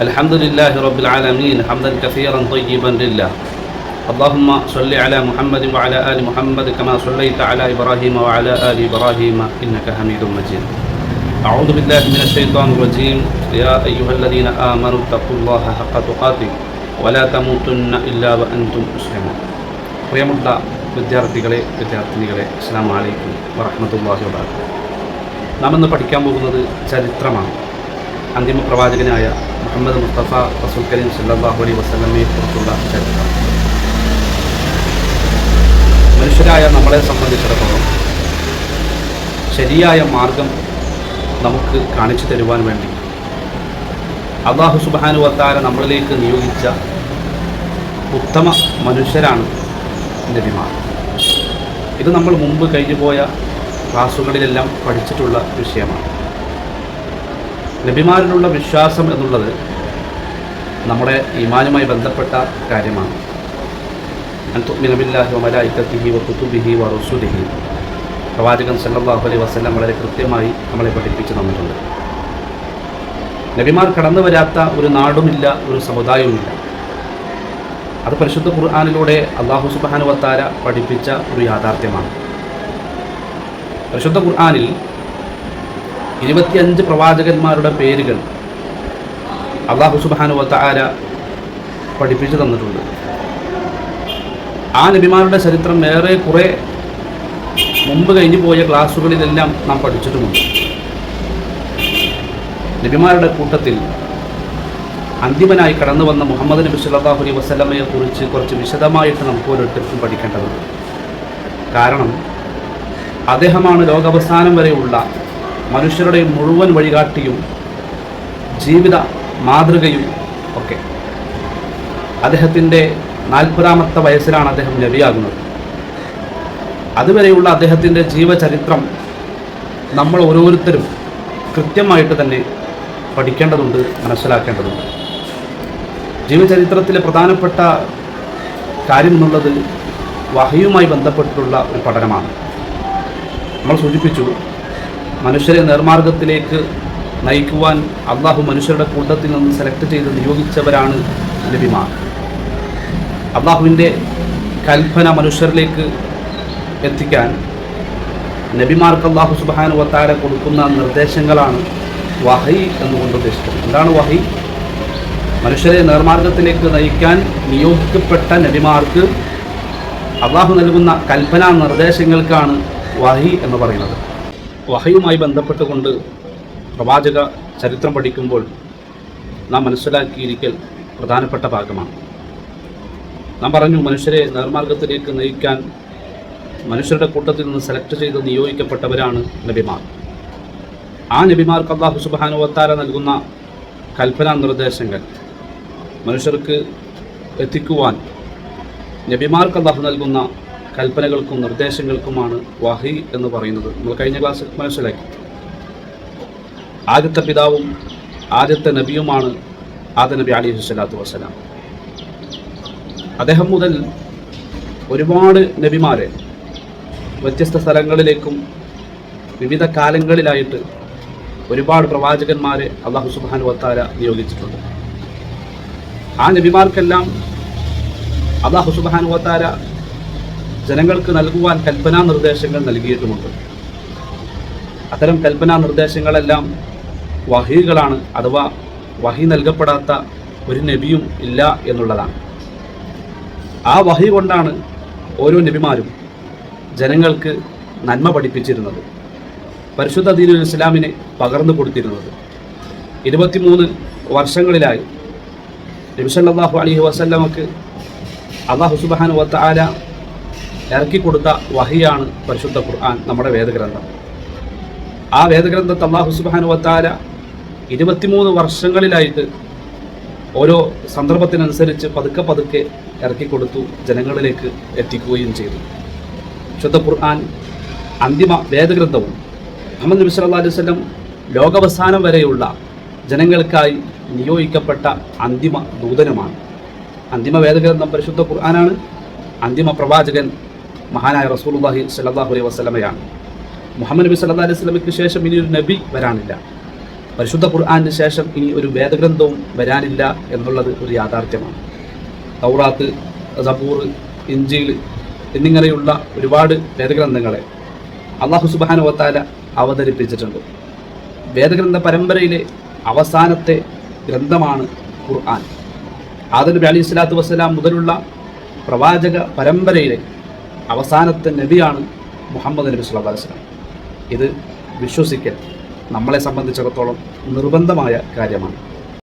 الحمد لله رب العالمين حمدا كثيرا طيبا لله اللهم صل على محمد وعلى آل محمد كما صليت على إبراهيم وعلى آل إبراهيم إنك حميد مجيد أعوذ بالله من الشيطان الرجيم يا أيها الذين آمنوا اتقوا الله حق تقاته ولا تموتن إلا وأنتم مسلمون പ്രിയമുള്ള വിദ്യാർത്ഥികളെ വിദ്യാർത്ഥിനികളെ അസ്സാം വലൈക്കും വറഹമത്തല്ലാഹി വാബർക്കാത്തു നാം ഇന്ന് പഠിക്കാൻ പോകുന്നത് ചരിത്രമാണ് അന്തിമ പ്രവാചകനായ മുഹമ്മദ് മുസ്തഫ റസൂൽ കരീം സല്ലാഹു അലൈ വസ്ലമയെ കുറിച്ചുള്ള ചരിത്രം. മനുഷ്യരായ നമ്മളെ സംബന്ധിച്ചിടത്തോളം ശരിയായ മാർഗം നമുക്ക് കാണിച്ചു തരുവാൻ വേണ്ടി അള്ളാഹു സുബാനു വത്താര നമ്മളിലേക്ക് നിയോഗിച്ച ഉത്തമ മനുഷ്യരാണ് നബിമാർ. ഇത് നമ്മൾ മുമ്പ് കഴിഞ്ഞു പോയ ക്ലാസ്സുകളിലെല്ലാം പഠിച്ചിട്ടുള്ള വിഷയമാണ്. നബിമാരിലുള്ള വിശ്വാസം എന്നുള്ളത് നമ്മുടെ ഈമാനുമായി ബന്ധപ്പെട്ട കാര്യമാണ്. അൻതുമിനബില്ലാഹി വമലായിക്കത്തിഹി വ കുത്തുബിഹി വ പ്രവാചകൻ സല്ലാഹു അലൈ വസ്ലം വളരെ കൃത്യമായി നമ്മളെ പഠിപ്പിച്ചു തന്നിട്ടുണ്ട്. നബിമാർ കടന്നു വരാത്ത ഒരു നാടുമില്ല ഒരു സമുദായവുമില്ല. അത് പരിശുദ്ധ ഖുർആാനിലൂടെ അള്ളാഹു സുബാനുവത്താര പഠിപ്പിച്ച ഒരു യാഥാർത്ഥ്യമാണ്. പരിശുദ്ധ ഖുർആാനിൽ ഇരുപത്തിയഞ്ച് പ്രവാചകന്മാരുടെ പേരുകൾ അള്ളാഹു സുബാനു ആര പഠിപ്പിച്ചു തന്നിട്ടുണ്ട്. ആ നബിമാരുടെ ചരിത്രം ഏറെ കുറേ മുമ്പ് കഴിഞ്ഞു പോയ ക്ലാസ്സുകളിലെല്ലാം നാം പഠിച്ചിട്ടുമുണ്ട്. നബിമാരുടെ കൂട്ടത്തിൽ അന്തിമനായി കടന്നു വന്ന മുഹമ്മദ് നബി സല്ലാഹു അലൈ വസ്ലമയെ കുറിച്ച് കുറച്ച് വിശദമായിട്ട് നമുക്ക് ഓരോരുത്തർക്കും പഠിക്കേണ്ടതുണ്ട്. കാരണം അദ്ദേഹമാണ് ലോകാവസാനം വരെയുള്ള മനുഷ്യരുടെ മുഴുവൻ വഴികാട്ടിയും ജീവിത മാതൃകയും ഒക്കെ. അദ്ദേഹത്തിന്റെ നാൽപ്പതാമത്തെ വയസ്സിലാണ് അദ്ദേഹം നബിയാകുന്നത്. അതുവരെയുള്ള അദ്ദേഹത്തിന്റെ ജീവചരിത്രം നമ്മൾ ഓരോരുത്തരും കൃത്യമായിട്ട് തന്നെ പഠിക്കേണ്ടതുണ്ട് മനസ്സിലാക്കേണ്ടതുണ്ട്. ജീവചരിത്രത്തിലെ പ്രധാനപ്പെട്ട കാര്യം എന്നുള്ളത് വഹയുമായി ബന്ധപ്പെട്ടിട്ടുള്ള ഒരു പഠനമാണ്. നമ്മൾ സൂചിപ്പിച്ചു മനുഷ്യരെ നേർമാർഗത്തിലേക്ക് നയിക്കുവാൻ അള്ളാഹു മനുഷ്യരുടെ കൂട്ടത്തിൽ നിന്ന് സെലക്ട് ചെയ്ത് നിയോഗിച്ചവരാണ് നബിമാർ. അള്ളാഹുവിന്റെ കൽപ്പന മനുഷ്യരിലേക്ക് എത്തിക്കാൻ നബിമാർക്ക് അള്ളാഹു സുബാനു വത്താര കൊടുക്കുന്ന നിർദ്ദേശങ്ങളാണ് വഹി എന്നുകൊണ്ട് ഉദ്ദേശിക്കുന്നത്. എന്താണ് വഹൈ? മനുഷ്യരെ നേർമാർഗത്തിലേക്ക് നയിക്കാൻ നിയോഗിക്കപ്പെട്ട നബിമാർക്ക് അള്ളാഹു നൽകുന്ന കൽപ്പന നിർദ്ദേശങ്ങൾക്കാണ് വഹി എന്ന് പറയുന്നത്. വഹയുമായി ബന്ധപ്പെട്ടുകൊണ്ട് പ്രവാചക ചരിത്രം പഠിക്കുമ്പോൾ നാം മനസ്സിലാക്കിയിരിക്കൽ പ്രധാനപ്പെട്ട ഭാഗമാണ്. നാം പറഞ്ഞു മനുഷ്യരെ നേർമാർഗത്തിലേക്ക് നയിക്കാൻ മനുഷ്യരുടെ കൂട്ടത്തിൽ നിന്ന് സെലക്ട് ചെയ്ത് നിയോഗിക്കപ്പെട്ടവരാണ് നബിമാർ. ആ നബിമാർക്ക് അള്ളാഹു സുബാനുവത്താര നൽകുന്ന കൽപ്പനാ നിർദ്ദേശങ്ങൾ മനുഷ്യർക്ക് എത്തിക്കുവാൻ നബിമാർക്ക് അള്ളാഹു നൽകുന്ന കൽപ്പനകൾക്കും നിർദ്ദേശങ്ങൾക്കുമാണ് വഹി എന്ന് പറയുന്നത്. നമ്മൾ കഴിഞ്ഞ ക്ലാസ്സിൽ മനസ്സിലാക്കി. ആദ്യത്തെ പിതാവും ആദ്യത്തെ നബിയുമാണ് ആദ്യ നബി അലി സ്വലാത്തു വസ്സലാം. അദ്ദേഹം മുതൽ ഒരുപാട് നബിമാരെ വ്യത്യസ്ത സ്ഥലങ്ങളിലേക്കും വിവിധ കാലങ്ങളിലായിട്ട് ഒരുപാട് പ്രവാചകന്മാരെ അള്ളാഹു സുബാൻ വത്താര നിയോഗിച്ചിട്ടുണ്ട്. ആ നബിമാർക്കെല്ലാം അള്ളാഹു സുബാൻ വത്താര ജനങ്ങൾക്ക് നൽകുവാൻ കൽപ്പനാ നിർദ്ദേശങ്ങൾ നൽകിയിട്ടുമുണ്ട്. അത്തരം കൽപ്പനാ നിർദ്ദേശങ്ങളെല്ലാം വഹികളാണ് അഥവാ വഹി നൽകപ്പെടാത്ത ഒരു നബിയും ഇല്ല എന്നുള്ളതാണ്. ആ വഹി കൊണ്ടാണ് ഓരോ നബിമാരും ജനങ്ങൾക്ക് നന്മ പഠിപ്പിച്ചിരുന്നത്. പരിശുദ്ധ ദീനുൽ ഇസ്ലാമിനെ പകർന്നു കൊടുത്തിരുന്നത്. ഇരുപത്തിമൂന്ന് വർഷങ്ങളിലായി നബിസല്ലാഹു അലഹി വസല്ലമക്ക് അള്ളാഹു സുബാൻ വത്ത ആല ഇറക്കി കൊടുത്ത വഹിയാണ് പരിശുദ്ധ ഖുർആൻ നമ്മുടെ വേദഗ്രന്ഥം. ആ വേദഗ്രന്ഥത്തെ അള്ളാഹു സുബാൻ വത്താല ഇരുപത്തിമൂന്ന് വർഷങ്ങളിലായിട്ട് ഓരോ സന്ദർഭത്തിനനുസരിച്ച് പതുക്കെ പതുക്കെ ഇറക്കി കൊടുത്തു ജനങ്ങളിലേക്ക് എത്തിക്കുകയും ചെയ്തു. ശുദ്ധ ഖുർആൻ അന്തിമ വേദഗ്രന്ഥവും മുഹമ്മദ് നബി സല്ലാ അലൈഹി സ്വലം ലോകാവസാനം വരെയുള്ള ജനങ്ങൾക്കായി നിയോഗിക്കപ്പെട്ട അന്തിമ ദൂതനുമാണ്. അന്തിമ വേദഗ്രന്ഥം പരിശുദ്ധ ഖുർആനാണ്. അന്തിമ പ്രവാചകൻ മഹാനായ റസൂലുള്ളാഹി സ്വല്ലല്ലാഹു അലൈഹി വസല്ലമയാണ്. മുഹമ്മദ് നബി സല്ലല്ലാഹു അലൈഹി വസല്ലമയ്ക്ക് ശേഷം ഇനി ഒരു നബി വരാനില്ല. പരിശുദ്ധ ഖുർആാനിന് ശേഷം ഇനി ഒരു വേദഗ്രന്ഥവും വരാനില്ല എന്നുള്ളത് ഒരു യാഥാർത്ഥ്യമാണ്. തൗറാത്ത് സബൂർ ഇഞ്ചീൽ എന്നിങ്ങനെയുള്ള ഒരുപാട് വേദഗ്രന്ഥങ്ങളെ അള്ളാഹു സുബാനുവത്താല അവതരിപ്പിച്ചിട്ടുണ്ട്. വേദഗ്രന്ഥ പരമ്പരയിലെ അവസാനത്തെ ഗ്രന്ഥമാണ് ഖുർആൻ. ആദർ അലി സ്വലാത്തു വസ്സലാം മുതലുള്ള പ്രവാചക പരമ്പരയിലെ അവസാനത്തെ നബിയാണ് മുഹമ്മദ് നബി സുല്ലാ വസ്ലാം ഇത് വിശ്വസിക്കൽ നമ്മളെ സംബന്ധിച്ചിടത്തോളം നിർബന്ധമായ കാര്യമാണ്.